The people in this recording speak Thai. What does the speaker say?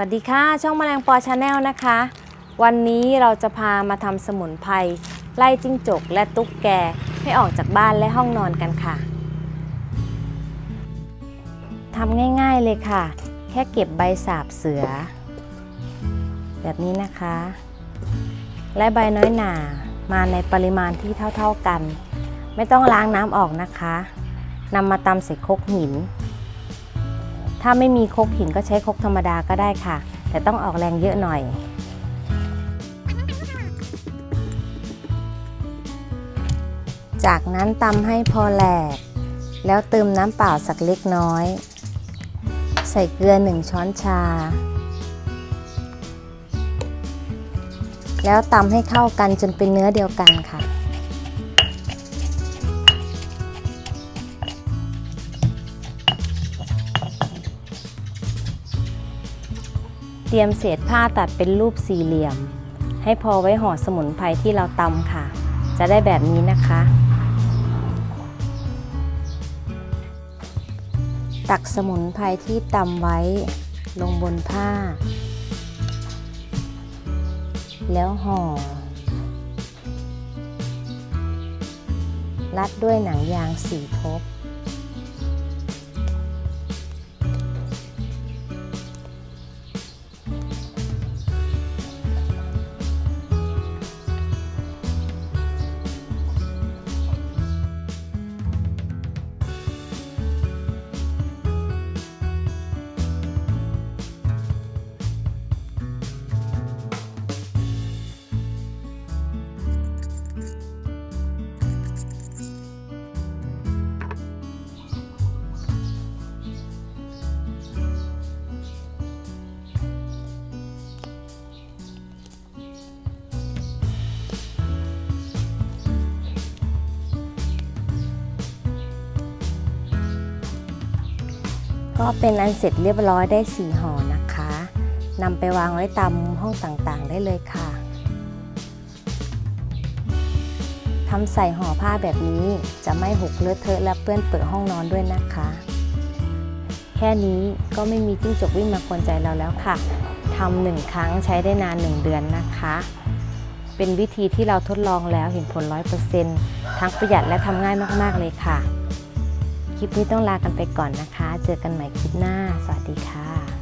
วัสดีค่ะ ช่องแมลงปอชาแนลนะคะ วันนี้เราจะพามาทำสมุนไพรไล่จิ้งจกและตุ๊กแกให้ออกจากบ้านและห้องนอนกันค่ะทำง่ายๆเลยค่ะ แค่เก็บใบสาบเสือ แบบนี้นะคะ และใบน้อยหนามาในปริมาณที่เท่าๆกัน ไม่ต้องล้างน้ำออกนะคะนำมาตำใส่คกหิน ถ้าไม่มีครกหินก็ใช้ครกธรรมดาก็ได้ค่ะ แต่ต้องออกแรงเยอะหน่อย จากนั้นตำให้พอแหลก แล้วเติมน้ำเปล่าสักเล็กน้อย ใส่เกลือ1ช้อนชา แล้วตำให้เข้ากันจนเป็นเนื้อเดียวกันค่ะ เตรียมเศษผ้าตัดเป็นรูปสี่เหลี่ยม ให้พอไว้ห่อสมุนไพรที่เราตำค่ะ จะได้แบบนี้นะคะ ตักสมุนไพรที่ตำไว้ลงบนผ้า แล้วห่อ รัดด้วยหนังยางสีทบ ก็เป็นอันเสร็จเรียบร้อยได้สี่ห่อนะคะนำไปวางไว้ตามห้องต่างๆ ได้เลยค่ะทำใส่ห่อผ้าแบบนี้จะไม่หกเลอะเทอะและเปื้อนเปื้อห้องนอนด้วยนะคะ แค่นี้ก็ไม่มีจิ้งจกวิ่งมากวนใจเราแล้วค่ะทำหนึ่งครั้งใช้ได้นาน1เดือนนะคะ เป็นวิธีที่เราทดลองแล้วเห็นผล 100%ทั้งประหยัดและทำง่ายมากๆเลยค่ะ คลิปนี้ต้องลากันไปก่อนนะคะ เจอกันใหม่คลิปหน้า สวัสดีค่ะ